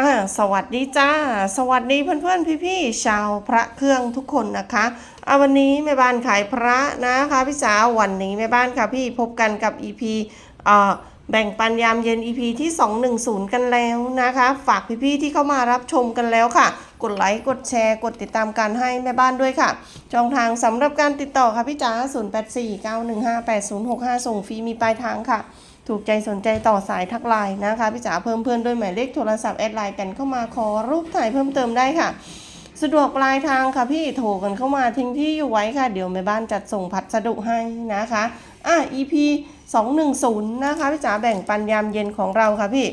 อ่าสวัสดีจ้า สวัสดีเพื่อนๆพี่ๆชาวพระเครื่องทุกคนนะคะอาวันนี้แม่บ้านขายพระนะคะพี่จ๋าวันนี้แม่บ้านค่ะพี่พบกันกับ EP อ่าแบ่งปันยามเย็น EP ที่ 210 กันแล้วนะคะ ฝากพี่ๆที่เข้ามารับชมกันแล้วค่ะ กดไลค์กดแชร์ กดติดตามการให้แม่บ้านด้วยค่ะช่องทางสำหรับการติดต่อค่ะพี่จ๋า0849158065 ส่งฟรีมีปลายทางค่ะ ถูกใจสนใจต่อสายทักไลน์นะคะพี่จ๋าเพิ่มเพื่อนด้วยหมายเลขโทรศัพท์แอดไลน์กันเข้ามาขอรูปถ่ายเพิ่มเติมได้ค่ะ สะดวกปลายทางค่ะพี่โทรกันเข้ามาทิ้งที่อยู่ไว้ค่ะ เดี๋ยวแม่บ้านจัดส่งพัสดุให้นะคะอะ EP 210 นะคะพี่จ๋าแบ่งปันยามเย็นของเราค่ะพี่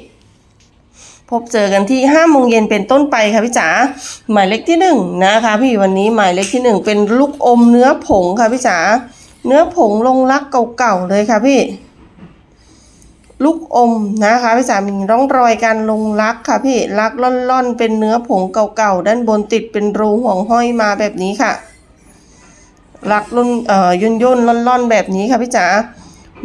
พบเจอกันที่5โมงเย็นเป็นต้นไปค่ะพี่จ๋าหมายเลขที่1นะคะพี่วันนี้หมายเลขที่ 1 เป็นลูกอมเนื้อผงค่ะพี่จ๋าเนื้อผงลงรักเก่าๆเลยค่ะพี่ ลูกอมนะคะพี่จ๋ามีร่องรอยการลงรักค่ะพี่รักล่อนๆ เป็นเนื้อผงเก่าๆ ด้านบนติดเป็นรูห่วงห้อยมาแบบนี้ค่ะ รักล่นเอ่อย่นย่นล่อนๆ แบบนี้ค่ะพี่จ๋า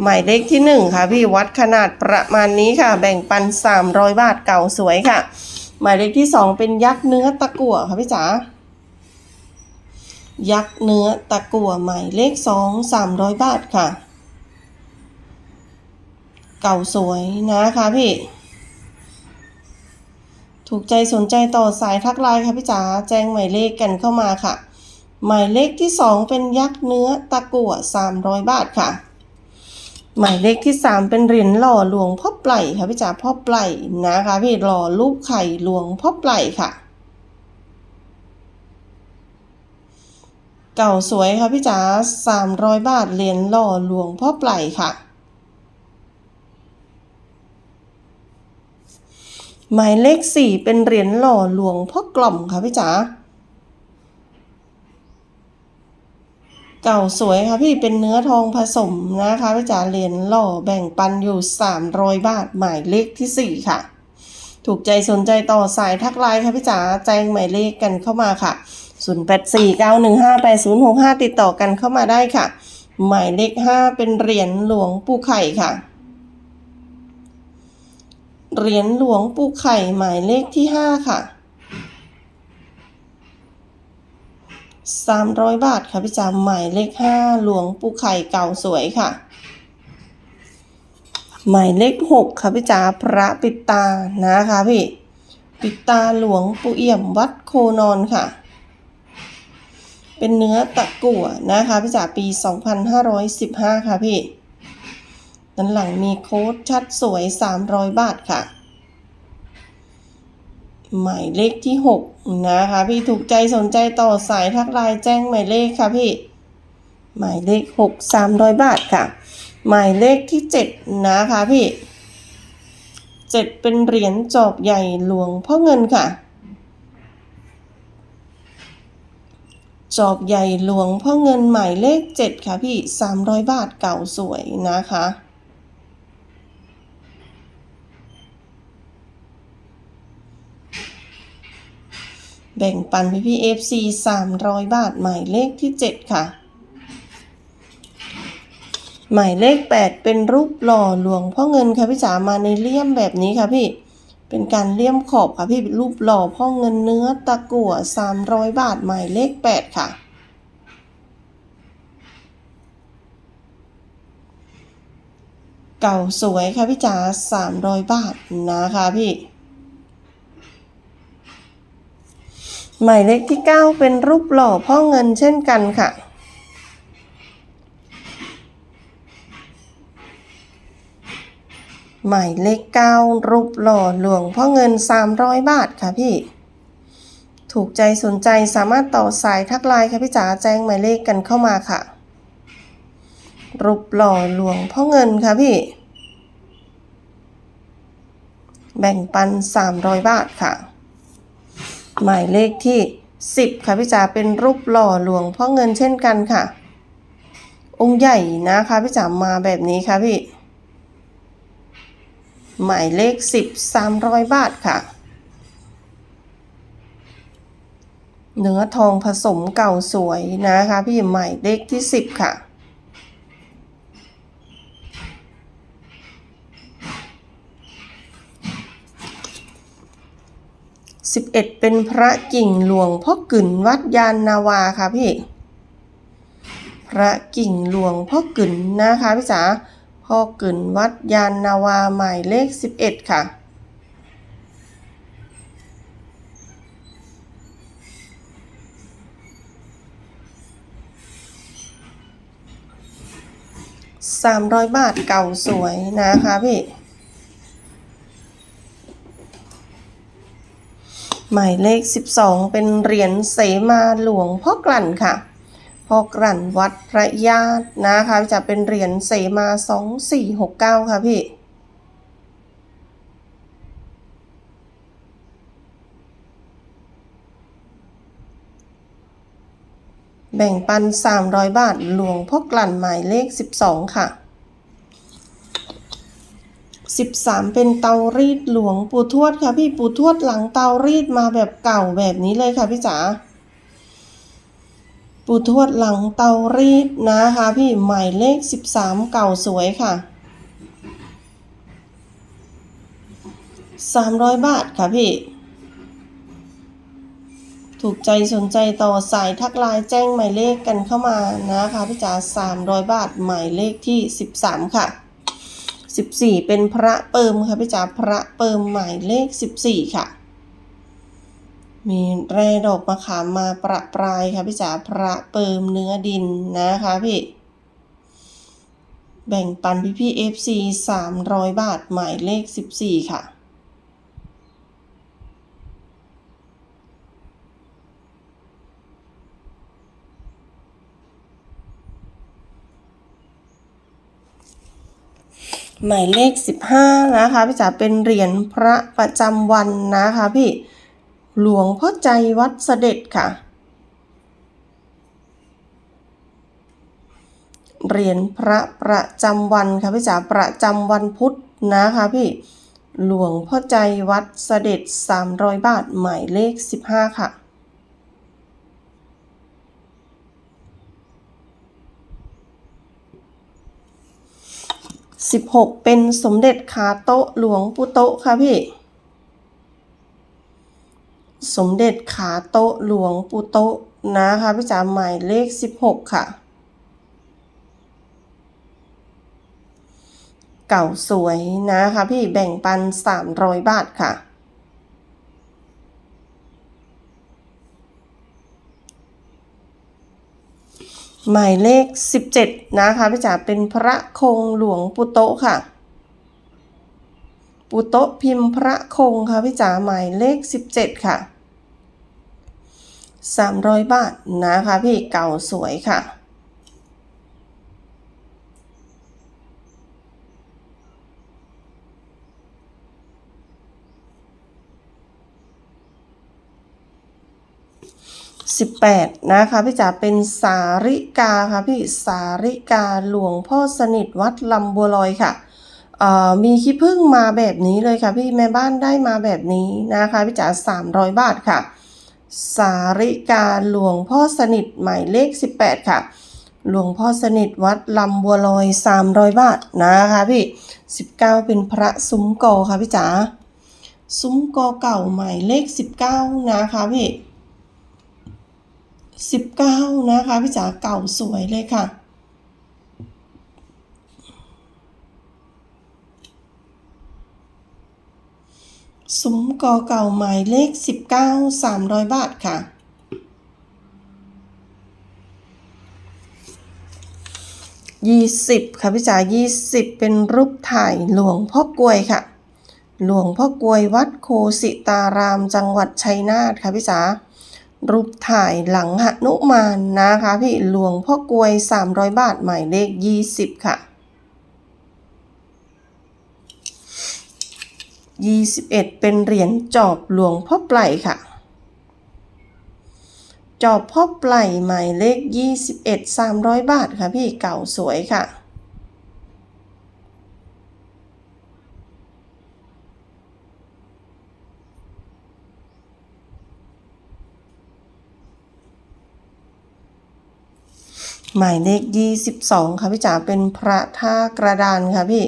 หมายเลขที่หนึ่งค่ะพี่วัดขนาดประมาณนี้ค่ะ แบ่งปัน 300 บาทเก่าสวยค่ะ หมายเลขที่สองเป็นยักษ์เนื้อตะกั่วค่ะพี่จ๋ายักษ์เนื้อตะกั่วหมายเลขสองสามร้อยบาทค่ะ เก่าสวยนะคะพี่ ถูกใจสนใจต่อสายทักไลน์ค่ะพี่จ๋าแจ้งหมายเลขกันเข้ามาค่ะ หมายเลขที่สองเป็นยักษ์เนื้อตะกั่ว300 บาทค่ะ หมายเลขที่สามเป็นเหรียญหล่อหลวงพ่อไปล่ค่ะพี่จ๋าพ่อไปล่นะคะพี่หล่อรูปไข่หลวงพ่อไปล่ค่ะเก่าสวยค่ะพี่จ๋า300 บาทเหรียญหล่อหลวงพ่อไปล่ค่ะ หมายเลขสี่เป็นเหรียญหล่อหลวงพ่อกล่อมค่ะพี่จ๋าเก่าสวยค่ะพี่เป็นเนื้อทองผสมนะคะพี่จ๋าเหรียญหล่อแบ่งปันอยู่ 300 บาท หมายเลขที่ 4 ค่ะ ถูกใจสนใจต่อสายทักไลน์ค่ะพี่จ๋าแจ้งหมายเลขกันเข้ามาค่ะ 0849158065 ติดต่อกันเข้ามาได้ค่ะ หมายเลข 5 เป็นเหรียญหลวงปู่ไข่ค่ะ เหรียญหลวงปู่ไข่หมายเลขที่ 5 ค่ะ 300 บาทค่ะพี่จ๋าหมายเลข 5 หลวงปู่ไข่เก่าสวยค่ะ หมายเลข 6 ค่ะพี่จ๋าพระปิดตานะคะพี่ ปิดตาหลวงปู่เอี่ยมวัดโคนอนค่ะ เป็นเนื้อตะกั่วนะคะพี่จ๋าปี 2515 ค่ะพี่ ด้านหลังมีโค้ดชัดสวย 300 บาทค่ะ หมายเลขที่ 6 นะคะ พี่ถูกใจสนใจต่อสายทักไลน์แจ้งหมายเลขค่ะพี่ หมายเลข 6 300 บาทค่ะ หมายเลขที่ 7 นะคะพี่ 7 เป็นเหรียญจอบใหญ่หลวงพ่อเงินค่ะจอบใหญ่หลวงพ่อเงินหมายเลข 7 ค่ะพี่ 300 บาทเก่าสวยนะคะ แบ่งปันพี่พี่ FC 300บาทหมายเลขที่7ค่ะ หมายเลข8เป็นรูปหล่อหลวงพ่อเงินค่ะพี่จ๋ามาในเลี่ยมแบบนี้ค่ะพี่ เป็นการเลี่ยมขอบค่ะพี่รูปหล่อพ่อเงินเนื้อตะกั่ว300บาทหมายเลข8ค่ะเก่าสวยค่ะพี่จ๋า300 บาทนะคะพี่ หมายเลขที่ 9 เป็นรูปหล่อพ่อเงินเช่นกันค่ะ หมายเลข 9 รูปหล่อหลวงพ่อเงิน 300 บาทค่ะพี่ ถูกใจสนใจสามารถต่อสายทักไลน์ค่ะพี่จ๋าแจ้งหมายเลขกันเข้ามาค่ะ รูปหล่อหลวงพ่อเงินค่ะพี่ แบ่งปัน 300 บาทค่ะ หมายเลขที่ 10 ค่ะพี่จ๋าเป็นรูปหล่อหลวงพ่อเงินเช่นกันค่ะ องค์ใหญ่นะคะพี่จ๋ามาแบบนี้ค่ะพี่ หมายเลข 10 300 บาทค่ะ เนื้อทองผสมเก่าสวยนะคะพี่หมายเลขที่ 10 ค่ะ สิบเอ็ดเป็นพระกิ่งหลวงพ่อกึ่นวัดยานนาวาค่ะพี่ พระกิ่งหลวงพ่อกึ่นนะคะพี่จ๋าพ่อกึ่นวัดยานนาวาหมายเลขสิบเอ็ดค่ะสามร้อยบาทเก่าสวยนะคะพี่ หมายเลข 12 เป็นเหรียญเสมาหลวงพ่อกลั่นค่ะพ่อกลั่นวัดพระญาตินะคะจะเป็นเหรียญเสมา 2469 ค่ะพี่แบ่งปัน 300 บาท หลวงพ่อกลั่นหมายเลข 12 ค่ะ 13 เป็นเตารีดหลวงปู่ทวดค่ะพี่ปู่ทวดหลังเตารีดมาแบบเก่าแบบนี้เลยค่ะพี่จ๋าปู่ทวดหลังเตารีดนะคะพี่หมายเลข 13 เก่าสวยค่ะ 300 บาทค่ะพี่ ถูกใจสนใจต่อสายทักไลน์แจ้งหมายเลขกันเข้ามานะคะพี่จ๋า300 บาทหมายเลขที่ 13 ค่ะ 14 เป็นพระเปิมค่ะพี่จ๋าพระเปิมหมายเลข 14 ค่ะ มีแร่ดอกมะขามมาประปรายค่ะพี่จ๋าพระเปิมเนื้อดินนะคะพี่แบ่งปันพี่พี่ FC 300 บาทหมายเลข 14 ค่ะ หมายเลข 15 นะคะพี่จ๋าเป็นเหรียญพระประจำวันนะคะพี่หลวงพ่อใจวัดเสด็จค่ะ เหรียญพระประจำวันค่ะพี่จ๋าประจำวันพุธนะคะพี่หลวงพ่อใจวัดเสด็จ 300 บาทหมายเลข 15 ค่ะ 16 เป็นสมเด็จขาโต๊ะหลวงปุโตะค่ะพี่ สมเด็จขาโต๊ะหลวงปุโตะนะคะพี่จ๋าหมายเลข 16 ค่ะ เก่าสวยนะคะพี่แบ่งปัน 300 บาทค่ะ หมายเลข 17 นะคะพี่จ๋าเป็นพระคงหลวงปุโตะค่ะ ปุโตะพิมพ์พระคงค่ะพี่จ๋าหมายเลข 17 ค่ะ 300 บาทนะคะพี่เก่าสวยค่ะ 18 นะคะพี่จ๋าเป็นสาริกาค่ะพี่สาริกาหลวงพ่อสนิทวัดลำบัวลอยค่ะมีขี้ผึ้งมาแบบนี้เลยค่ะพี่แม่บ้านได้มาแบบนี้นะคะพี่จ๋า300 บาทค่ะ สาริกาหลวงพ่อสนิทหมายเลข 18 ค่ะ หลวงพ่อสนิทวัดลำบัวลอย 300 บาทนะคะพี่ 19 เป็นพระซุ้มกอค่ะพี่จ๋าซุ้มกอเก่าหมายเลข 19 นะคะพี่ สิบเก้านะคะพี่จ๋าเก่าสวยเลยค่ะซุ้มกอเก่าหมายเลขสิบเก้าสามร้อยบาทค่ะยี่สิบค่ะพี่จ๋ายี่สิบเป็นรูปถ่ายหลวงพ่อกลวยค่ะ หลวงพ่อกลวยวัดโคสิตารามจังหวัดชัยนาทค่ะพี่จ๋า รูปถ่ายหลังหนุมานนะคะพี่หลวงพ่อกลวย 300 บาท หมายเลข 20 ค่ะ 21 เป็นเหรียญจอบหลวงพ่อไพลค่ะ จอบพ่อไพลหมายเลข 21 300 บาทค่ะพี่เก่าสวยค่ะ หมายเลข22ค่ะพี่จ๋าเป็นพระท่ากระดานค่ะพี่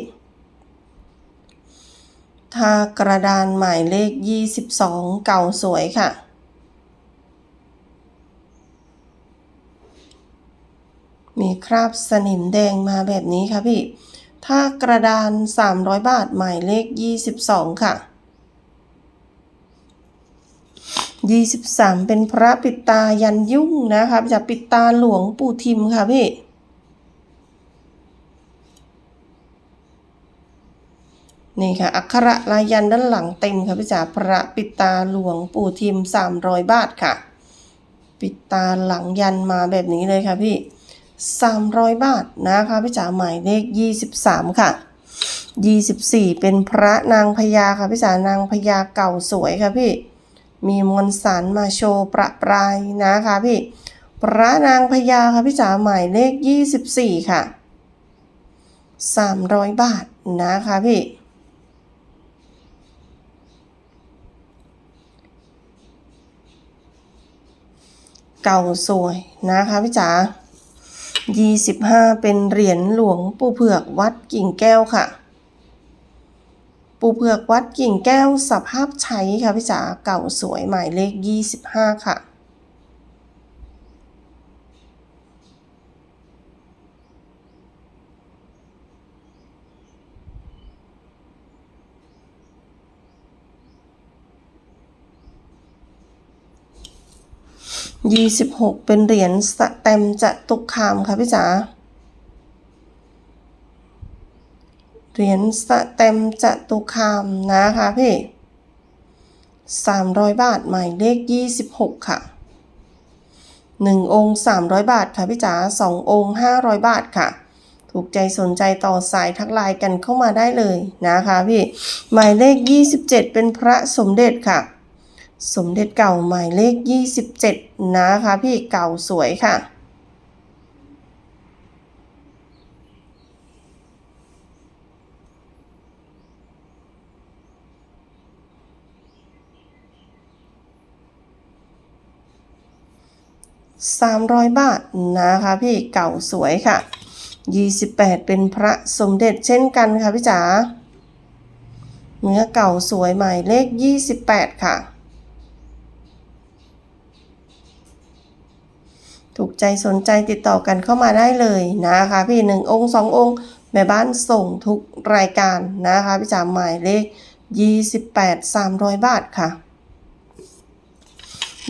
ท่ากระดานหมายเลข22เก่าสวยค่ะมีคราบสนิมแดงมาแบบนี้ค่ะพี่ ถ้ากระดาน 300 บาท หมายเลข 22 ค่ะ 23 เป็นพระปิดตายันยุ่งนะคะจะปิดตาหลวงปู่ทิมค่ะพี่นี่ค่ะ อักขระลายยันด้านหลังเต็มค่ะพี่จ๋าพระปิดตาหลวงปู่ทิม 300 บาทค่ะ ปิดตาหลังยันมาแบบนี้เลยค่ะพี่ 300 บาทนะคะพี่จ๋าหมายเลข 23 ค่ะ 24 เป็นพระนางพญาค่ะพี่จ๋านางพญาเก่าสวยค่ะพี่ มีมวลสารมาโชว์ประปรายนะคะพี่ พระนางพญาค่ะพี่จ๋าหมายเลข 24 ค่ะ 300 บาทนะคะพี่เก่าสวยนะคะพี่จ๋า25 เป็นเหรียญหลวงปู่เผือกวัดกิ่งแก้วค่ะ ปูเผือกวัดกิ่งแก้วสภาพใช้ค่ะพี่จ๋าเก่าสวยหมายเลข 25 ค่ะ 26 เป็นเหรียญสแตมป์จตุคามค่ะพี่จ๋า เหรียญสแตมจตุคามนะคะพี่300บาทหมายเลข26ค่ะ1องค์300บาทค่ะพี่จ๋า2องค์500บาทค่ะ ถูกใจสนใจต่อสายทักไลน์กันเข้ามาได้เลยนะคะพี่หมายเลข27เป็นพระสมเด็จค่ะ สมเด็จเก่าหมายเลข27นะคะพี่เก่าสวยค่ะ 300 บาทนะคะพี่เก่าสวยค่ะ 28 เป็นพระสมเด็จเช่นกันค่ะพี่จ๋าเนื้อเก่าสวยใหมายเลข 28 ค่ะ ถูกใจสนใจติดต่อกันเข้ามาได้เลยนะคะพี่หนึ่งองค์สององค์ แม่บ้านส่งทุกรายการนะคะพี่จ๋าหมายเลข 28 300 บาทค่ะ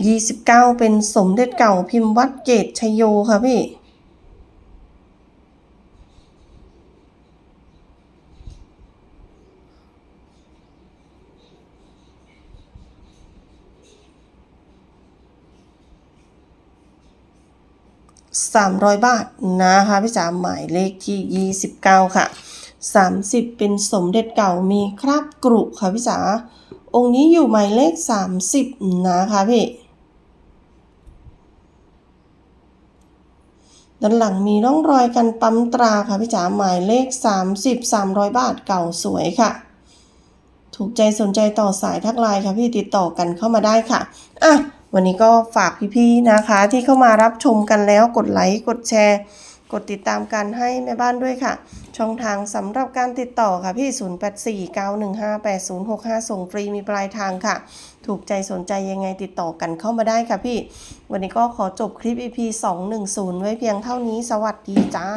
29เก้าเป็นสมเด็จเก่าพิมพ์วัดเกตชยโยค่ะพี่300บาทนะคะพี่จ๋าหมายเลขที่29ค่ะ30เป็นสมเด็จเก่ามีคราบกรุค่ะพี่จ๋าองค์นี้อยู่หมายเลข30นะคะพี่ ด้านหลังมีร่องรอยกันปั๊มตราค่ะพี่จ๋าหมายเลข 30 300 บาทเก่าสวยค่ะ ถูกใจสนใจต่อสายทักไลน์ค่ะพี่ติดต่อกันเข้ามาได้ค่ะอะวันนี้ก็ฝากพี่ๆนะคะที่เข้ามารับชมกันแล้วกดไลค์กดแชร์ กดติดตามกันให้แม่บ้านด้วยค่ะ ช่องทางสำหรับการติดต่อค่ะพี่ 0849158065 ส่งฟรีมีปลายทางค่ะ ถูกใจสนใจยังไงติดต่อกันเข้ามาได้ค่ะพี่ วันนี้ก็ขอจบคลิป EP 210 ไว้เพียงเท่านี้สวัสดีจ้า